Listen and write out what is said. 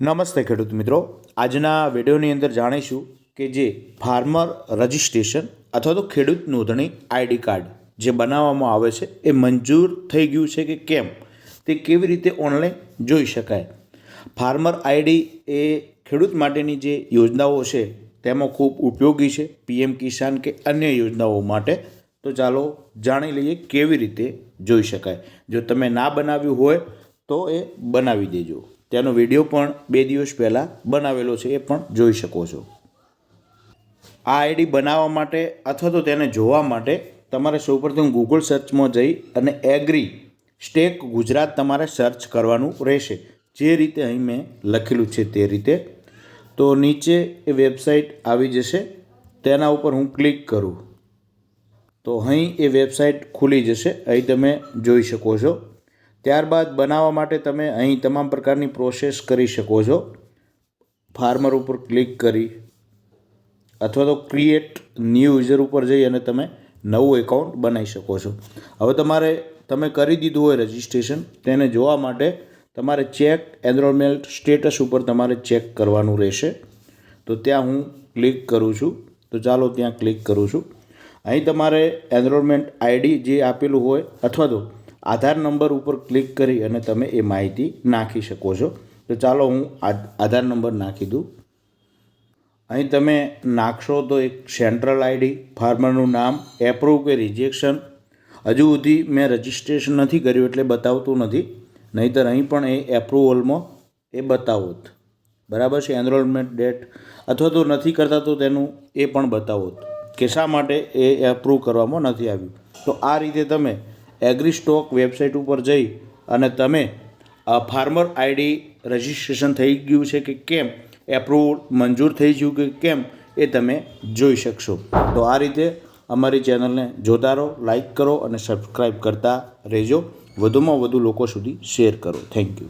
નમસ્તે ખેડૂત મિત્રો. આજના વિડીયોની અંદર જાણીશું કે જે ફાર્મર રજિસ્ટ્રેશન અથવા તો ખેડૂત નોંધણી આઈડી કાર્ડ જે બનાવવામાં આવે છે, એ મંજૂર થઈ ગયું છે કે કેમ? તે કેવી રીતે ઓનલાઈન જોઈ શકાય? ફાર્મર આઈડી એ ખેડૂત માટેની જે યોજનાઓ છે, તેમાં ખૂબ ઉપયોગી છે. પીએમ કિસાન કે અન્ય યોજનાઓ માટે. તો ચાલો જાણી લઈએ કેવી રીતે જોઈ શકાય. જો તમે ના બનાવ્યું હોય તો એ બનાવી દેજો. તેનો વીડિયો પણ બે દિવસ પહેલાં બનાવેલો છે, એ પણ જોઈ શકો છો. આ આઈડી બનાવવા માટે અથવા તો તેને જોવા માટે તમારે સૌપ્રથમ ગૂગલ સર્ચમાં જઈ અને એગ્રી સ્ટેક ગુજરાત તમારે સર્ચ કરવાનું રહેશે. જે રીતે અહીં મેં લખેલું છે તે રીતે. તો નીચે એ વેબસાઇટ આવી જશે. તેના ઉપર હું ક્લિક કરું. તો અહીં એ વેબસાઇટ ખુલી જશે. અહીં તમે જોઈ શકો છો. ત્યારબાદ બનાવવા માટે તમે અહીં તમામ પ્રકારની પ્રોસેસ કરી શકો છો. ફાર્મર ઉપર ક્લિક કરી અથવા તો ક્રિએટ ન્યૂ યુઝર ઉપર જઈ અને તમે નવું એકાઉન્ટ બનાવી શકો છો. હવે તમારે, તમે કરી દીધું હોય રજિસ્ટ્રેશન તેને જોવા માટે તમારે ચેક એનરોલમેન્ટ સ્ટેટસ ઉપર તમારે ચેક કરવાનું રહેશે. તો ત્યાં હું ક્લિક કરું છું. તો ચાલો ત્યાં ક્લિક કરું છું. અહીં તમારે એનરોલમેન્ટ આઈડી જે આપેલું હોય અથવા તો આધાર નંબર ઉપર ક્લિક કરી અને તમે એ માહિતી નાખી શકો છો. તો ચાલો હું આધાર નંબર નાખી દઉં. અહીં તમે નાખશો તો એક સેન્ટ્રલ આઈડી, ફાર્મરનું નામ એપ્રુવ કે રિજેક્શન હજુ સુધી મેં રજિસ્ટ્રેશન નથી કર્યું એટલે બતાવતું નથી. નહીંતર અહીં પણ એ એપ્રુવલમાં એ બતાવોત. બરાબર છે? એનરોલમેન્ટ ડેટ અથવા તો નથી કરતા તો તેનું એ પણ બતાવોત કે શા માટે એ એપ્રૂવ કરવામાં નથી આવ્યું. તો આ રીતે તમે એગ્રી સ્ટોક વેબસાઇટ ઉપર જઈ અને તમે ફાર્મર આઈડી રજિસ્ટ્રેશન થઈ ગયું છે કે કેમ? એપ્રુવ મંજૂર થઈ ગયું કે કેમ? એ તમે જોઈ શકશો. તો આ રીતે અમારી ચેનલને જોતા રહો લાઈક કરો અને સબસ્ક્રાઈબ કરતા રહેજો. વધુમાં વધુ લોકો સુધી શેર કરો. Thank you